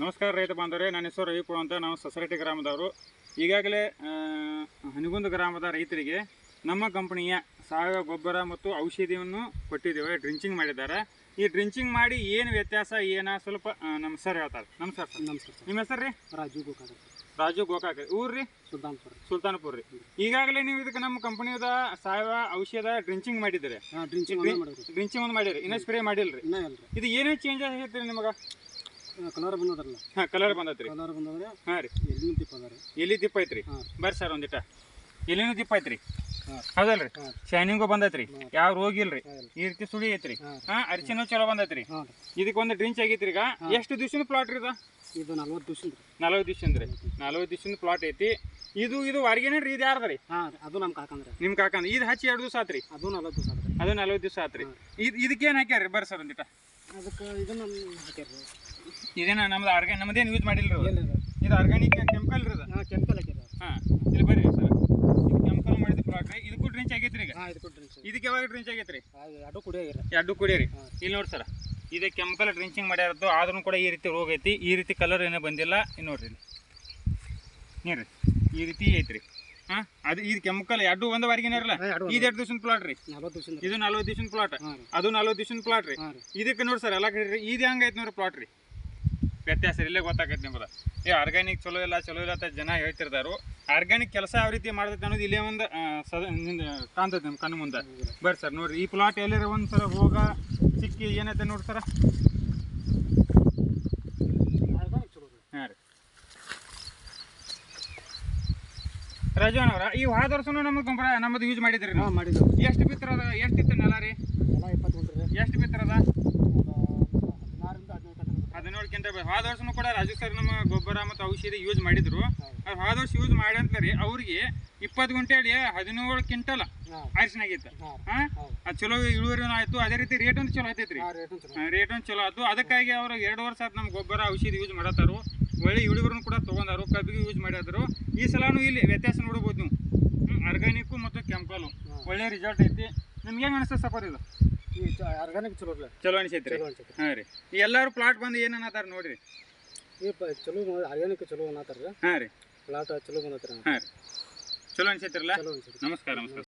ನಮಸ್ಕಾರ ರೈತ ಬಾಂಧವರೇ, ನನ್ನ ಹೆಸರು ರವಿಪುರ ಅಂತ, ನಾವು ಸೊಸೈಟಿ ಗ್ರಾಮದವರು. ಈಗಾಗಲೇ ಹನಿಗುಂದ ಗ್ರಾಮದ ರೈತರಿಗೆ ನಮ್ಮ ಕಂಪನಿಯ ಸಾವಯವ ಗೊಬ್ಬರ ಮತ್ತು ಔಷಧಿಯನ್ನು ಕೊಟ್ಟಿದ್ದೇವೆ ಡ್ರಿಂಚಿಂಗ್ ಮಾಡಿದ್ದಾರೆ. ಈ ಡ್ರಿಂಚಿಂಗ್ ಮಾಡಿ ಏನು ವ್ಯತ್ಯಾಸ ಏನ? ಸ್ವಲ್ಪ ನಮ್ಮ ಸರ್ ಹೇಳ್ತಾರೆ. ನಮಸ್ಕಾರ ಸರ್ ನಮಸ್ಕಾರ ಸರ್ ನಿಮ್ಮ ಹೆಸರು ರೀ? ರಾಜು ಗೋಕಾಕ. ರಾಜು ಗೋಕಾಕ್. ಊರ್ರಿ ಸುಲ್ತಾನ್ಪುರ. ಸುಲ್ತಾನ್ಪುರ್ ರೀ. ಈಗಾಗಲೇ ನೀವು ಇದಕ್ಕೆ ನಮ್ಮ ಕಂಪನಿಯದ ಸಾವಯವ ಔಷಧ ಡ್ರಿಂಚಿಂಗ್ ಮಾಡಿದ್ದೀರಿ. ಡ್ರಿಂಚಿಂಗ್ ಒಂದೇ ಮಾಡಿದ್ರಿ ಡ್ರಿಂಚಿಂಗ್ ಒಂದು ಮಾಡಿರಿ ಇನ್ನೂ ಸ್ಪ್ರೇ ಮಾಡಿಲ್ಲ ರೀ. ಇದು ಏನೇ ಚೇಂಜ್ ಆಗೈತೆ ರೀ ನಿಮಗೆ ಕಲರ್ ಬಂದದ್ರಲ್ಲ. ಹಾಂ ಕಲರ್ ಬಂದತ್ರಿ ಕಲರ್ ಬಂದದ್ರೆ ಹಾಂ ರೀ. ಎಲ್ಲಿ ದಿಪ್ಪ ಅದ ರೀ. ಎಲ್ಲಿ ದಿಪ್ಪ ಐತ್ರಿ. ಬರ್ರಿ ಸರ್ ಒಂದಿಟ. ಎಲ್ಲಿನೂ ದಿಪ್ಪ ಐತ್ರಿ? ಹೌದಲ್ರಿ? ಶೈನಿಂಗು ಬಂದೈತ್ರಿ. ಯಾವ ರೋಗ ಇಲ್ರಿ? ಈ ರೀತಿ ಸುಳಿ ಐತ್ರಿ. ಹಾಂ. ಅರಿಚಿನೂ ಚಲೋ ಬಂದೈತ್ರಿ. ಇದಕ್ಕೊಂದು ಇದಕ್ಕೆ ಒಂದು ಡ್ರಿಂಚ್ ಆಗೈತ್ರಿ ಈಗ. ಎಷ್ಟು ದಿವ್ಸದ ಪ್ಲಾಟ್ ರೀ ಇದು? ನಲ್ವತ್ತು ದಿವ್ಸ ನಲ್ವತ್ತು ದಿವಸಂದ್ರಿ ನಲ್ವತ್ತು ದಿವಸದ. ಪ್ಲಾಟ್ ಐತಿ. ಇದು ಇದು ಹೊರಗೆ ರೀ ಇದು ಯಾರ್ದ್ರಿ ಅದು ನಮ್ಮ ಕಾಕಂದ್ರೆ ನಿಮ್ಮ ಕಾಕಂದ್ರೆ ಇದು ಹಚ್ಚಿ ಎರಡು ದಿವಸ ಆತ್ರಿ. ಅದು ನಲ್ವತ್ತು ದಿವಸ ಅದ ಅದು ನಲ್ವತ್ತು ದಿವಸ ಆತ್ರಿ. ಇದು ಇದಕ್ಕೇನು ಹಾಕ್ಯಾರ್ರಿ? ಬರ್ರಿ ಸರ್ ಒಂದಿಟ. ಅದಕ್ಕೆ ಇದನ್ನ ನಮ್ಮ ಹಾಕ್ಯಾರ ಇದೇನ ನಮ್ದು ಆರ್ಗ್ಯಾನ್ ನಮ್ದೇನು ಯೂಸ್ ಮಾಡಿಲ್ಲ ರೀ ಇದು ಆರ್ಗಾನಿಕ್ ಕೆಮಿಕಲ್ ರೀ ಇದು ಹಾಂ ಕೆಮಿಕಲ್ ಹಾಕ್ಯಾರ ಹಾಂ ಇಲ್ಲಿ ಬರ್ರಿ ಸರ್ ಇದು ಕೆಮಿಕಲ್ ಮಾಡಿದ ಪ್ಲಾಟ್ ರೀ ಇದಕ್ಕೂ ಡ್ರಿಂಚ್ ಆಗೈತ್ರಿ ಈಗ ಹಾಂ ಇದು ಕೊಟ್ಟು ಡ್ರಿಂಚ್ ಇದಕ್ಕೆ ಯಾವಾಗ ಡ್ರಿಂಚ್ ಆಗೈತ್ರಿ? ಎರಡು ಕುಡಿ ಎರಡು ಕುಡಿಯರಿ. ಇಲ್ಲಿ ನೋಡಿ ಸರ್ ಇದು ಕೆಮಿಕಲ್ ಡ್ರಿಂಚಿಂಗ್ ಮಾಡ್ಯಾರದ್ದು ಆದ್ರೂ ಕೂಡ ಈ ರೀತಿ ರೋಗ ಐತಿ. ಈ ರೀತಿ ಕಲರ್ ಏನೇ ಬಂದಿಲ್ಲ. ಇಲ್ಲಿ ನೋಡ್ರಿ ನೀರಿ ಈ ರೀತಿ ಐತ್ರಿ. ಹಾ ಅದು ಇದು ಕೆಮಿಕಲ್ ಎರಡು ಒಂದು ವಾರಿಗೆ ಇರಲ್ಲ? ಇದು ಎರಡು ದಿವಸದ ಪ್ಲಾಟ್ ರೀ. ಇದು ನಲ್ವತ್ತು ದಿವಸದ ಪ್ಲಾಟ್ ಅದು ನಲ್ವತ್ತು ದಿವಸದ ಪ್ಲಾಟ್ ರೀ. ಇದಕ್ಕೆ ನೋಡಿ ಸರ್ ಎಲ್ಲ ಕಡೆ ಇದು ಹೆಂಗೈತೆ ನೋಡ್ರಿ ಪ್ಲಾಟ್ ರೀ? ವ್ಯತ್ಯಾಸ ಇಲ್ಲೇ ಗೊತ್ತಾಗೈತೆ ನಿಮ್ಗೆ ಏ ಆರ್ಗ್ಯಾನಿಕ್ ಚಲೋ ಇಲ್ಲ ಚಲೋ ಇಲ್ಲ ಅಂತ ಜನ ಹೇಳ್ತಿರ್ತಾರೆ. ಆರ್ಗ್ಯಾನಿಕ್ ಕೆಲಸ ಯಾವ ರೀತಿ ಮಾಡ್ತೈತೆ ಅನ್ನೋದು ಇಲ್ಲೇ ಒಂದು ಸದ ಕಾಣ್ತೈತೆ ನಿಮ್ಮ ಕಣ್ಣು ಮುಂದೆ. ಬರ್ರಿ ಸರ್ ನೋಡಿರಿ ಈ ಪ್ಲಾಟ್ ಎಲ್ಲಿ ಒಂದು ಸಲ ಹೋಗ ಸಿಕ್ಕಿ ಏನೈತೆ ನೋಡಿ ಸರ? ರೀ. ಹಾಂ ರೀ ಈ ಹೋದ ವರ್ಷನೂ ನಮಗೆ ಗೊಬ್ಬರ ನಮ್ಮದು ಯೂಸ್ ಮಾಡಿದ್ರಿ ನಾವು? ಎಷ್ಟು ಬಿತ್ತರದ ಎಷ್ಟು ಇತ್ತು ನೆಲ ರೀ. ಎಷ್ಟು ಬಿತ್ತರದ? ಹೋದ ವರ್ಷನೂ ಕೂಡ ರಾಜು ಸರ್ ನಮ್ಮ ಗೊಬ್ಬರ ಮತ್ತು ಔಷಧಿ ಯೂಸ್ ಮಾಡಿದ್ರು. ಹೌದು. ಅವ್ರು ಹೋದ ವರ್ಷ ಯೂಸ್ ಮಾಡ್ಯಂತ ರೀ ಅವ್ರಿಗೆ ಇಪ್ಪತ್ತು ಗುಂಟೆಲಿ ಹದಿನೇಳು ಕ್ವಿಂಟಲ್ ಹಾಂ. ಅರಿಶಿನ ಆಗಿತ್ತು ಹಾಂ? ಹಾಂ ಅದು ಚಲೋ ಇಳುವರಿನೂ ಆಯ್ತು ಅದೇ ರೀತಿ ರೇಟ್ ಒಂದು ಚಲೋ ಆಯ್ತೈತ್ರಿ ರೇಟು ಒಂದು ಚಲೋ ಆಯ್ತು ಅದಕ್ಕಾಗಿ ಅವರು ಎರಡು ವರ್ಷ ಆಯ್ತು ನಮ್ಮ ಗೊಬ್ಬರ ಔಷಧಿ ಯೂಸ್ ಮಾಡತ್ತಾರು. ಒಳ್ಳೆ ಇಳುವರಿನೂ ಕೂಡ ತೊಗೊಂಡಾರು ಕಬ್ಬಿಗೆ ಯೂಸ್ ಮಾಡಿದ್ರು. ಈ ಸಲನೂ ಇಲ್ಲಿ ವ್ಯತ್ಯಾಸ ನೋಡ್ಬೋದು ನೀವು. ಆರ್ಗ್ಯಾನಿಕ್ಕು ಮತ್ತು ಕೆಮಿಕಲು ಒಳ್ಳೆ ರಿಸಲ್ಟ್ ಐತಿ. ನಿಮ್ಗೆ ಹೆಂಗೆ ಅನಿಸ್ತದೆ ಸಪೋರ್ ಇದು? ಈ ಆರ್ಗಾನಿಕ್ ಚಲೋ ರೀ ಚಲೋ ಅನಿಸೈತ್ರಿ? ಚಲೋ ಅನ್ಸೈತೆ ಹಾಂ ರೀ. ಈ ಎಲ್ಲರೂ ಪ್ಲಾಟ್ ಬಂದು ಏನು ಅನ್ನತ್ತಾರ ನೋಡ್ರಿ? ಈ ಪ ಚಲೋ ಆರ್ಗಾನಿಕ್ ಚಲೋ ಅನ್ನತ್ತಾರ ಹಾಂ ರೀ. ಪ್ಲಾಟ್ ಚಲೋ ಬಂದತ್ರಿ. ಹಾಂ ರೀ. ಚಲೋ ಅನಿಸೈತ್ರಲ್ಲ? ಚಲೋ ಅನ್ಸೈತಿ ನಮಸ್ಕಾರ ನಮಸ್ಕಾರ.